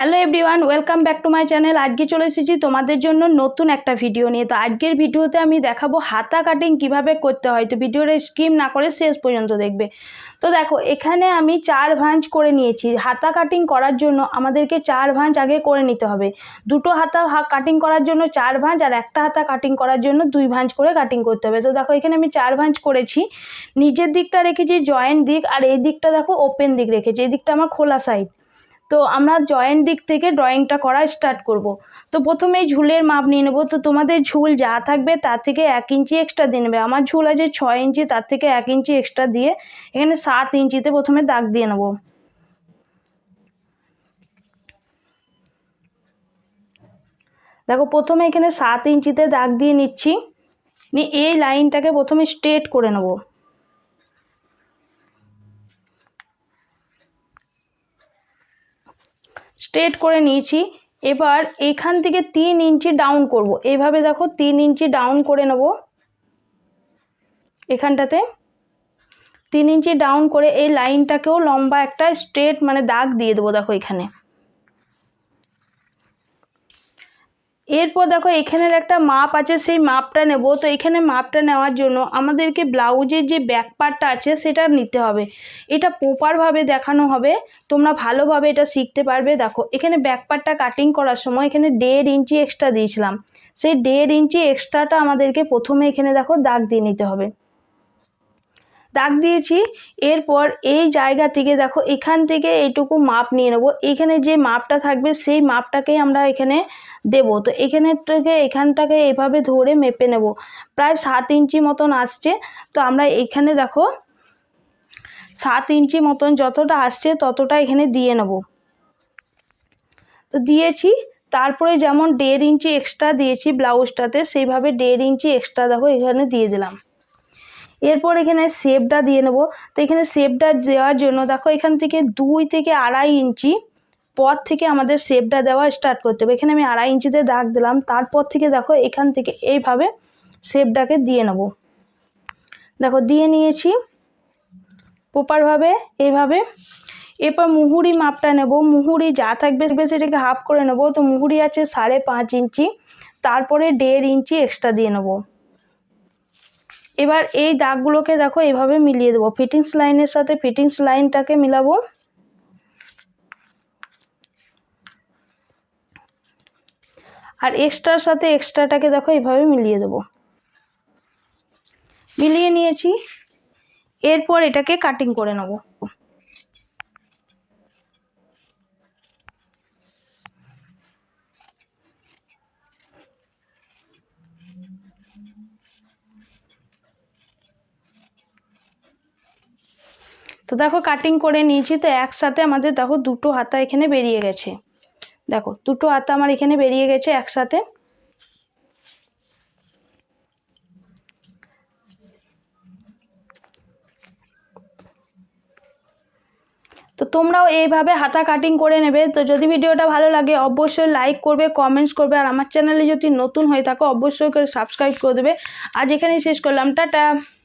Hello everyone welcome back to my channel আজকে চলে এসেছি তোমাদের জন্য নতুন একটা ভিডিও নিয়ে। তো আজকের ভিডিওতে আমি দেখাবো হাতা কাটিং কীভাবে করতে হয়। তো ভিডিওটা স্কিম না করে শেষ পর্যন্ত দেখবে। তো দেখো, এখানে আমি চার ভাঁজ করে নিয়েছি। হাতা কাটিং করার জন্য আমাদেরকে চার ভাঁজ আগে করে নিতে হবে। দুটো হাতা কাটিং করার জন্য চার ভাঁজ আর একটা হাতা কাটিং করার জন্য দুই ভাঁজ করে কাটিং করতে হবে। তো দেখো, এখানে আমি চার ভাঁজ করেছি। নিজের দিকটা রেখেছি জয়েন্ট দিক আর এই দিকটা দেখো ওপেন দিক রেখেছি। এই দিকটা আমার খোলা সাইড তো আমরা জয়েন্ট দিক থেকে ড্রয়িংটা করা স্টার্ট করব। তো প্রথমে ঝুলের মাপ নিয়ে নেব। তো তোমাদের ঝুল যা থাকবে তার থেকে এক ইঞ্চি এক্সট্রা দিয়ে নেবে। আমার ঝুল আছে ছয় ইঞ্চি, তার থেকে এক ইঞ্চি এক্সট্রা দিয়ে এখানে সাত ইঞ্চিতে প্রথমে দাগ দিয়ে নেব। দেখো, প্রথমে এখানে সাত ইঞ্চিতে দাগ দিয়ে নিচ্ছি। নিয়ে এই লাইনটাকে প্রথমে স্ট্রেট করে নেব। স্ট্রেট করে নিয়েছি। এবার এখান থেকে তিন ইঞ্চি ডাউন করব। এইভাবে দেখো তিন ইঞ্চি ডাউন করে নেব। এখানটাতে তিন ইঞ্চি ডাউন করে এই লাইনটাকেও লম্বা একটা স্ট্রেট মানে দাগ দিয়ে দেবো দেখো এখানে। এরপর দেখো এখানের একটা মাপ আছে, সেই মাপটা নেব। তো এখানে মাপটা নেওয়ার জন্য আমাদেরকে ব্লাউজের যে ব্যাক পার্টটা আছে, সেটা নিতে হবে। এটা প্রপারভাবে দেখানো হবে। তোমরা ভালোভাবে এটা শিখতে পারবে। দেখো, এখানে ব্যাক পার্টটা কাটিং করার সময় এখানে দেড় ইঞ্চি এক্সট্রা দিয়েছিলাম। সেই দেড় ইঞ্চি এক্সট্রাটা আমাদেরকে প্রথমে এখানে দেখো দাগ দিয়ে নিতে হবে। দাগ দিয়েছি। এরপর এই জায়গা থেকে দেখো, এখান থেকে এইটুকু মাপ নিয়ে নেব। এখানে যে মাপটা থাকবে, সেই মাপটাকেই আমরা এখানে দেব। তো এখানে থেকে এখানটাকে এভাবে ধরে মেপে নেব। প্রায় সাত ইঞ্চি মতন আসছে। তো আমরা এখানে দেখো, সাত ইঞ্চি মতন যতটা আসছে ততটা এখানে দিয়ে নেব। তো দিয়েছি। তারপরে যেমন দেড় ইঞ্চি এক্সট্রা দিয়েছি ব্লাউজটাতে সেইভাবে দেড় ইঞ্চি এক্সট্রা দেখো এখানে দিয়ে দিলাম। এরপর এখানে শেপটা দিয়ে নেব। তো এখানে শেপটা দেওয়ার জন্য দেখো এখান থেকে দুই থেকে আড়াই ইঞ্চি পর থেকে আমাদের শেপটা দেওয়া স্টার্ট করতে হবে। এখানে আমি আড়াই ইঞ্চিতে দাগ দিলাম, তারপর থেকে দেখো এখান থেকে এইভাবে শেপটাকে দিয়ে নেব। দেখো দিয়ে নিয়েছি, প্রপারভাবে এইভাবে। এরপর মুহুরি মাপটা নেব, মুহুরি যা থাকবে সেটাকে হাফ করে নেব। তো মুহুরি আছে সাড়ে পাঁচ ইঞ্চি, তারপরে দেড় ইঞ্চি এক্সট্রা দিয়ে নেব। এবার এই দাগগুলোকে দেখো এভাবে মিলিয়ে দেবো। ফিটিংস লাইনের সাথে ফিটিংস লাইনটাকে মিলাবো। আর এক্সট্রার সাথে এক্সট্রাটাকে দেখো এভাবে মিলিয়ে দেবো। মিলিয়ে নিয়েছি। এরপর এটাকে কাটিং করে নেব। তো দেখো কাটিং করে নিয়েছি, তো একসাথে আমাদের দেখো দুটো হাতা এখানে বেরিয়ে গেছে। দেখো, দুটো হাতা আমার এখানে বেরিয়ে গেছে একসাথে। তো তোমরাও এইভাবে হাতা কাটিং করে নেবে। তো যদি ভিডিওটা ভালো লাগে, অবশ্যই লাইক করবে কমেন্টস করবে, আর আমার চ্যানেলে যদি নতুন হয়ে থাকো, অবশ্যই করে সাবস্ক্রাইব করে দেবে। আজ এখানেই শেষ করলাম, টাটা!